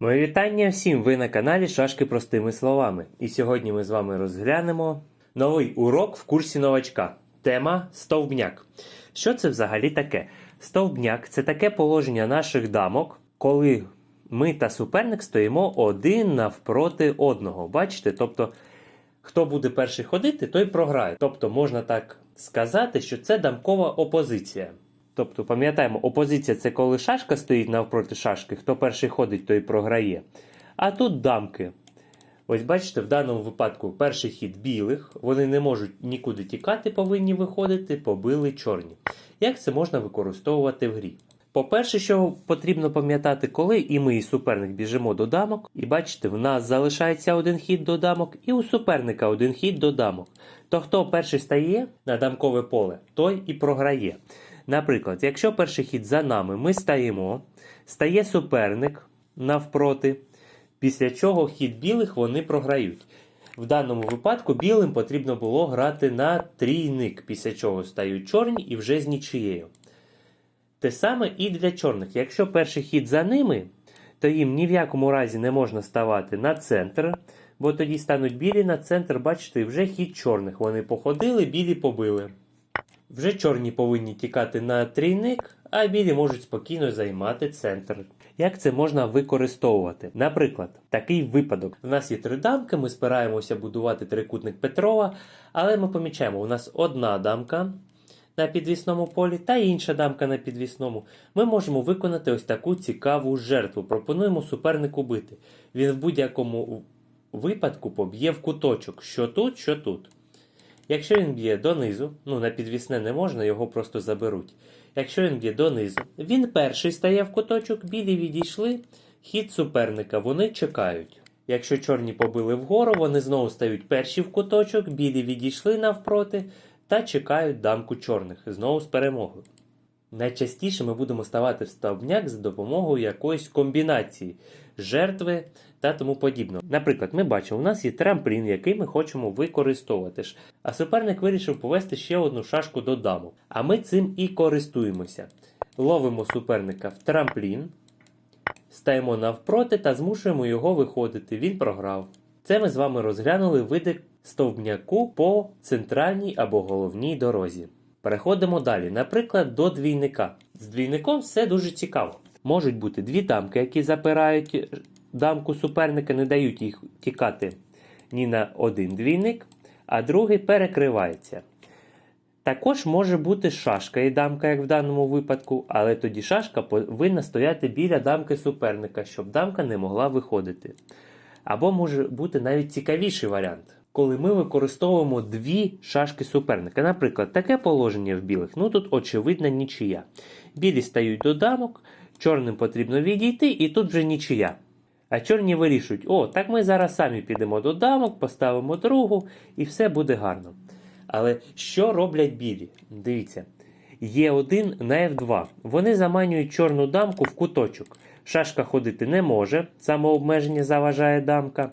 Моє вітання всім! Ви на каналі Шашки простими словами. І сьогодні ми з вами розглянемо новий урок в курсі новачка. Тема стовбняк. Що це взагалі таке? Стовбняк це таке положення наших дамок, коли ми та суперник стоїмо один навпроти одного. Бачите? Тобто, хто буде перший ходити, той програє. Тобто, можна так сказати, що це дамкова опозиція. Тобто, пам'ятаємо, опозиція це коли шашка стоїть навпроти шашки, хто перший ходить, той програє. А тут дамки. Ось бачите, в даному випадку перший хід білих, вони не можуть нікуди тікати, повинні виходити, побили чорні. Як це можна використовувати в грі? По-перше, що потрібно пам'ятати, коли і ми, і суперник біжимо до дамок, і бачите, в нас залишається один хід до дамок, і у суперника один хід до дамок. То хто перший стає на дамкове поле, той і програє. Наприклад, якщо перший хід за нами ми стаємо, стає суперник навпроти, після чого хід білих вони програють. В даному випадку білим потрібно було грати на трійник, після чого стають чорні і вже з нічиєю. Те саме і для чорних. Якщо перший хід за ними, то їм ні в якому разі не можна ставати на центр, бо тоді стануть білі на центр, бачите, вже хід чорних. Вони походили, білі побили. Вже чорні повинні тікати на трійник, а білі можуть спокійно займати центр. Як це можна використовувати? Наприклад, такий випадок. У нас є три дамки, ми спираємося будувати трикутник Петрова, але ми помічаємо, у нас одна дамка на підвісному полі та інша дамка на підвісному. Ми можемо виконати ось таку цікаву жертву. Пропонуємо супернику бити. Він в будь-якому випадку поб'є в куточок, що тут, що тут. Якщо він б'є донизу, ну на підвісне не можна, його просто заберуть. Якщо він б'є донизу, він перший стає в куточок, білі відійшли, хід суперника, вони чекають. Якщо чорні побили вгору, вони знову стають перші в куточок, білі відійшли навпроти та чекають дамку чорних, знову з перемогою. Найчастіше ми будемо ставати в стовбняк за допомогою якоїсь комбінації жертви та тому подібного. Наприклад, ми бачимо, у нас є трамплін, який ми хочемо використовувати. А суперник вирішив повести ще одну шашку до дамок. А ми цим і користуємося. Ловимо суперника в трамплін, стаємо навпроти та змушуємо його виходити. Він програв. Це ми з вами розглянули види стовбняку по центральній або головній дорозі. Переходимо далі, наприклад, до двійника. З двійником все дуже цікаво. Можуть бути дві дамки, які запирають дамку суперника, не дають їх тікати ні на один двійник, а другий перекривається. Також може бути шашка і дамка, як в даному випадку, але тоді шашка повинна стояти біля дамки суперника, щоб дамка не могла виходити. Або може бути навіть цікавіший варіант, коли ми використовуємо дві шашки суперника. Наприклад, таке положення в білих, ну тут очевидна нічия. Білі стають до дамок, чорним потрібно відійти, і тут вже нічия. А чорні вирішують, о, так ми зараз самі підемо до дамок, поставимо другу, і все буде гарно. Але що роблять білі? Дивіться. Є1 на F2. Вони заманюють чорну дамку в куточок. Шашка ходити не може, самообмеження заважає дамка.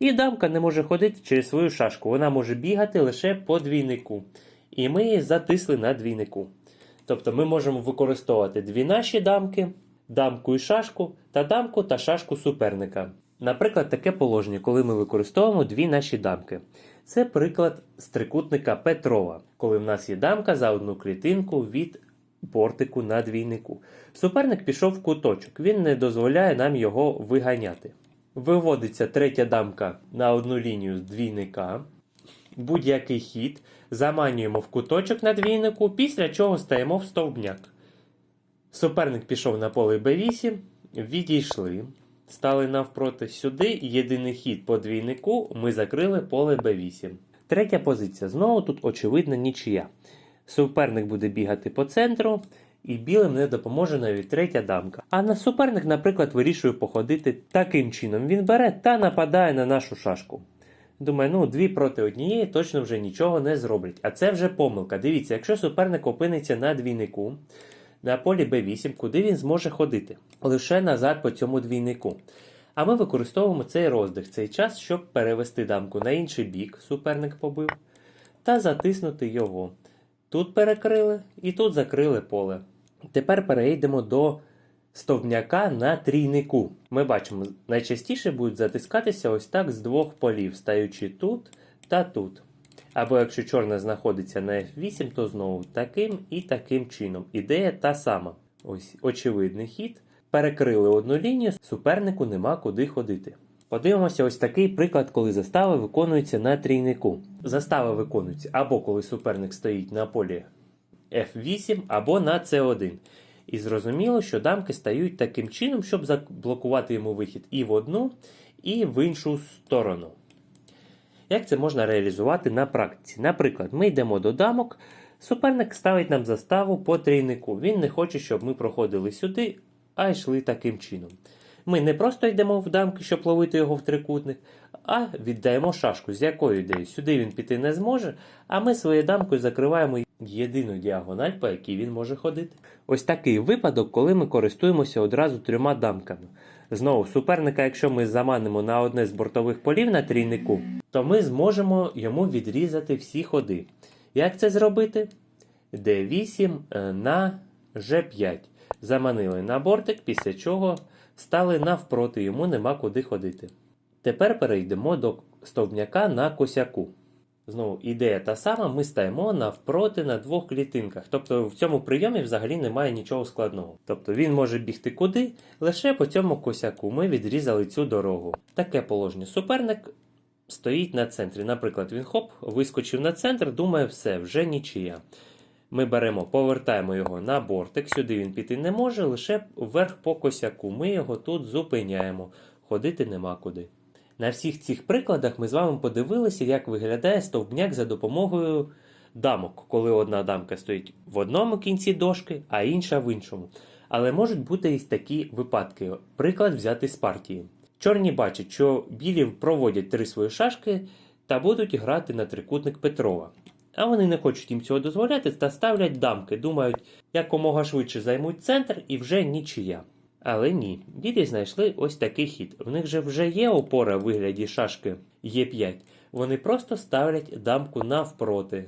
І дамка не може ходити через свою шашку. Вона може бігати лише по двійнику. І ми її затисли на двійнику. Тобто ми можемо використовувати дві наші дамки, дамку і шашку, та дамку та шашку суперника. Наприклад, таке положення, коли ми використовуємо дві наші дамки. Це приклад з трикутника Петрова, коли в нас є дамка за одну клітинку від бортику на двійнику. Суперник пішов в куточок, він не дозволяє нам його виганяти. Виводиться третя дамка на одну лінію з двійника. Будь-який хід заманюємо в куточок на двійнику, після чого стаємо в стовбняк. Суперник пішов на поле Б8, відійшли, стали навпроти сюди. Єдиний хід по двійнику ми закрили поле Б8. Третя позиція. Знову тут очевидна нічия. Суперник буде бігати по центру, і білим не допоможе навіть третя дамка. А на суперник, наприклад, вирішує походити таким чином. Він бере та нападає на нашу шашку. Думаю, ну дві проти однієї точно вже нічого не зроблять. А це вже помилка. Дивіться, якщо суперник опиниться на двійнику, на полі Б8, куди він зможе ходити? Лише назад по цьому двійнику. А ми використовуємо цей роздих, цей час, щоб перевести дамку на інший бік, суперник побив, та затиснути його. Тут перекрили і тут закрили поле. Тепер перейдемо до стовбняка на трійнику. Ми бачимо, найчастіше будуть затискатися ось так з двох полів, стаючи тут та тут. Або якщо чорна знаходиться на F8, то знову таким і таким чином. Ідея та сама. Ось очевидний хід. Перекрили одну лінію, супернику нема куди ходити. Подивимося ось такий приклад, коли застава виконується на трійнику. Застава виконується або коли суперник стоїть на полі F8, або на C1. І зрозуміло, що дамки стають таким чином, щоб заблокувати йому вихід і в одну, і в іншу сторону. Як це можна реалізувати на практиці? Наприклад, ми йдемо до дамок, суперник ставить нам заставу по трійнику. Він не хоче, щоб ми проходили сюди, а йшли таким чином. Ми не просто йдемо в дамки, щоб ловити його в трикутник, а віддаємо шашку. З якою ідеєю? Сюди він піти не зможе, а ми своєю дамкою закриваємо єдину діагональ, по якій він може ходити. Ось такий випадок, коли ми користуємося одразу трьома дамками. Знову, суперника, якщо ми заманимо на одне з бортових полів на трійнику, то ми зможемо йому відрізати всі ходи. Як це зробити? D8 е, на G5. Заманили на бортик, після чого стали навпроти, йому нема куди ходити. Тепер перейдемо до стовбняка на косяку. Знову ідея та сама, ми стаємо навпроти на двох клітинках. Тобто в цьому прийомі взагалі немає нічого складного. Тобто він може бігти куди, лише по цьому косяку ми відрізали цю дорогу. Таке положення. Суперник стоїть на центрі. Наприклад, він хоп, вискочив на центр, думає, все, вже нічия. Ми беремо, повертаємо його на бортик, сюди він піти не може, лише вверх по косяку. Ми його тут зупиняємо, ходити нема куди. На всіх цих прикладах ми з вами подивилися, як виглядає стовбняк за допомогою дамок, коли одна дамка стоїть в одному кінці дошки, а інша в іншому. Але можуть бути і такі випадки. Приклад взяти з партії. Чорні бачать, що білі проводять три свої шашки та будуть грати на трикутник Петрова. А вони не хочуть їм цього дозволяти та ставлять дамки, думають, якомога швидше займуть центр і вже нічия. Але ні, білі знайшли ось такий хід. В них же вже є опора в вигляді шашки Е5. Вони просто ставлять дамку навпроти.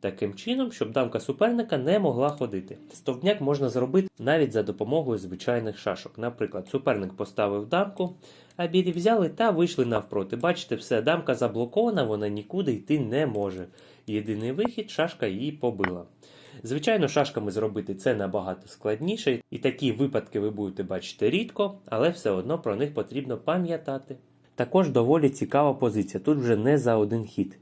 Таким чином, щоб дамка суперника не могла ходити. Стовбняк можна зробити навіть за допомогою звичайних шашок. Наприклад, суперник поставив дамку, а білі взяли та вийшли навпроти. Бачите, все, дамка заблокована, вона нікуди йти не може. Єдиний вихід, шашка її побила. Звичайно, шашками зробити це набагато складніше, і такі випадки ви будете бачити рідко, але все одно про них потрібно пам'ятати. Також доволі цікава позиція. Тут вже не за один хід.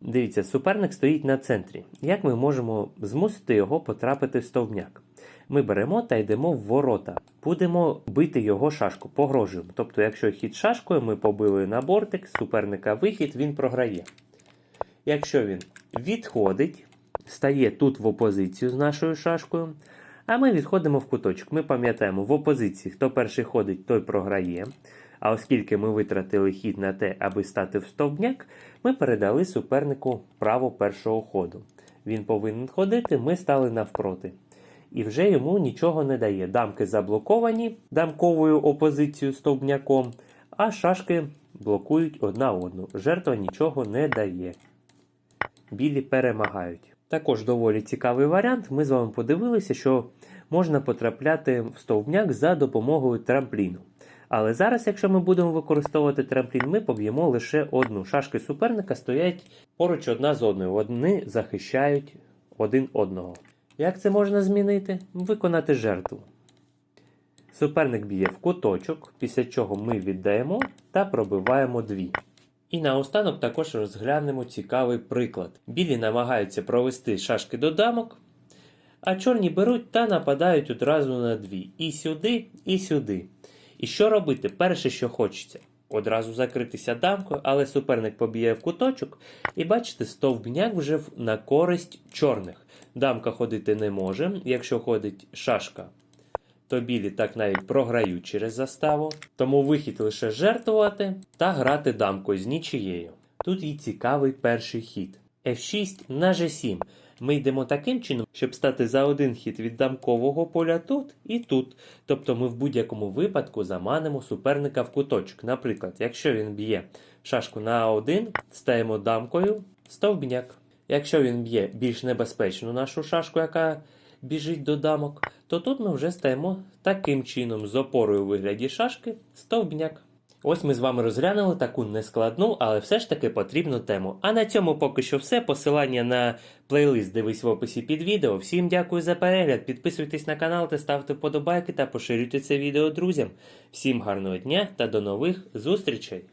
Дивіться, суперник стоїть на центрі. Як ми можемо змусити його потрапити в стовбняк? Ми беремо та йдемо в ворота. Будемо бити його шашку, погрожуємо. Тобто, якщо хід шашкою, ми побили на бортик, суперника вихід, він програє. Якщо він відходить, стає тут в опозицію з нашою шашкою, а ми відходимо в куточок. Ми пам'ятаємо, в опозиції, хто перший ходить, той програє. А оскільки ми витратили хід на те, аби стати в стовбняк, ми передали супернику право першого ходу. Він повинен ходити, ми стали навпроти. І вже йому нічого не дає. Дамки заблоковані дамковою опозицією стовбняком, а шашки блокують одна одну. Жертва нічого не дає. Білі перемагають. Також доволі цікавий варіант. Ми з вами подивилися, що можна потрапляти в стовбняк за допомогою трампліну. Але зараз, якщо ми будемо використовувати трамплін, ми поб'ємо лише одну. Шашки суперника стоять поруч одна з одною. Вони захищають один одного. Як це можна змінити? Виконати жертву. Суперник б'є в куточок, після чого ми віддаємо та пробиваємо дві. І наостанок також розглянемо цікавий приклад. Білі намагаються провести шашки до дамок, а чорні беруть та нападають одразу на дві. І сюди, і сюди. І що робити? Перше, що хочеться, одразу закритися дамкою, але суперник поб'є в куточок, і бачите, стовбняк вже на користь чорних. Дамка ходити не може, якщо ходить шашка. То білі так навіть програють через заставу, тому вихід лише жертвувати та грати дамкою з нічією. Тут і цікавий перший хід. F6 на G7. Ми йдемо таким чином, щоб стати за один хід від дамкового поля тут і тут. Тобто ми в будь-якому випадку заманимо суперника в куточок. Наприклад, якщо він б'є шашку на А1, стаємо дамкою стовбняк. Якщо він б'є більш небезпечну нашу шашку, яка біжить до дамок, то тут ми вже стаємо таким чином з опорою у вигляді шашки стовбняк. Ось ми з вами розглянули таку нескладну, але все ж таки потрібну тему. А на цьому поки що все. Посилання на плейлист дивись в описі під відео. Всім дякую за перегляд. Підписуйтесь на канал та ставте вподобайки та поширюйте це відео друзям. Всім гарного дня та до нових зустрічей!